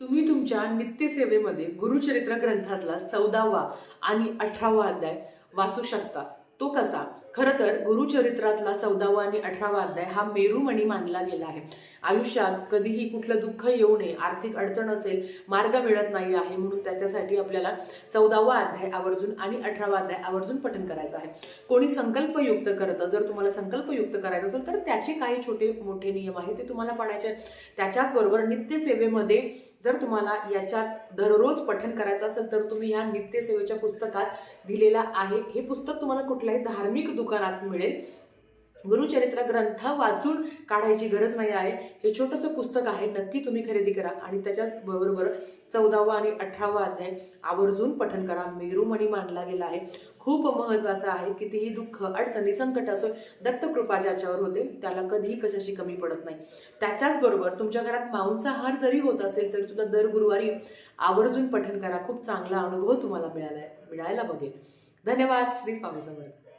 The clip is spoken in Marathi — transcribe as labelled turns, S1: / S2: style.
S1: तुम्ही तुमच्या नित्यसेवेमध्ये गुरुचरित्र ग्रंथातला चौदावा आणि अठरावा अध्याय वाचू शकता. तो कसा? खरं तर गुरुचरित्रातला चौदावा आणि अठरावा अध्याय हा मेरुमणी मानला गेला आहे. आयुष्यात कधीही कुठलं दुःख येऊ नये आर्थिक अडचण असेल मार्ग मिळत नाही आहे म्हणून त्याच्यासाठी आपल्याला चौदावा अध्याय आवर्जून आणि अठरावा अध्याय आवर्जून पठन करायचं आहे. कोणी संकल्पयुक्त करतं जर तुम्हाला संकल्पयुक्त करायचं असेल तर त्याचे काही छोटे मोठे नियम आहेत ते तुम्हाला पाडायचे त्याच्याचबरोबर नित्यसेवेमध्ये जर तुम्हाला याच्यात दररोज पठन करायचं असेल तर तुम्ही ह्या नित्यसेवेच्या पुस्तकात दिलेला आहे. हे पुस्तक तुम्हाला कुठल्याही धार्मिक दुकानात मिळेल. गुरुचरित्र ग्रंथ वाचून काढायची गरज नाही आहे. हे छोटंसं पुस्तक आहे नक्की तुम्ही खरेदी करा. आणि त्याच्याच बरोबर चौदावा आणि अठरावा अध्याय आवर्जून पठन करा. मेरुमणी मांडला गेला आहे. खूप महत्वाचं आहे. कितीही दुःख अडचणी संकट असो दत्तकृपा ज्याच्यावर होते त्याला कधीही कशाशी कमी पडत नाही. त्याच्याच बरोबर तुमच्या घरात मांसाहार जरी होत असेल तरी सुद्धा दर गुरुवारी आवर्जून पठन करा. खूप चांगला अनुभव तुम्हाला मिळाला मिळायला बघेल. धन्यवाद. श्री स्वामी समर्थ.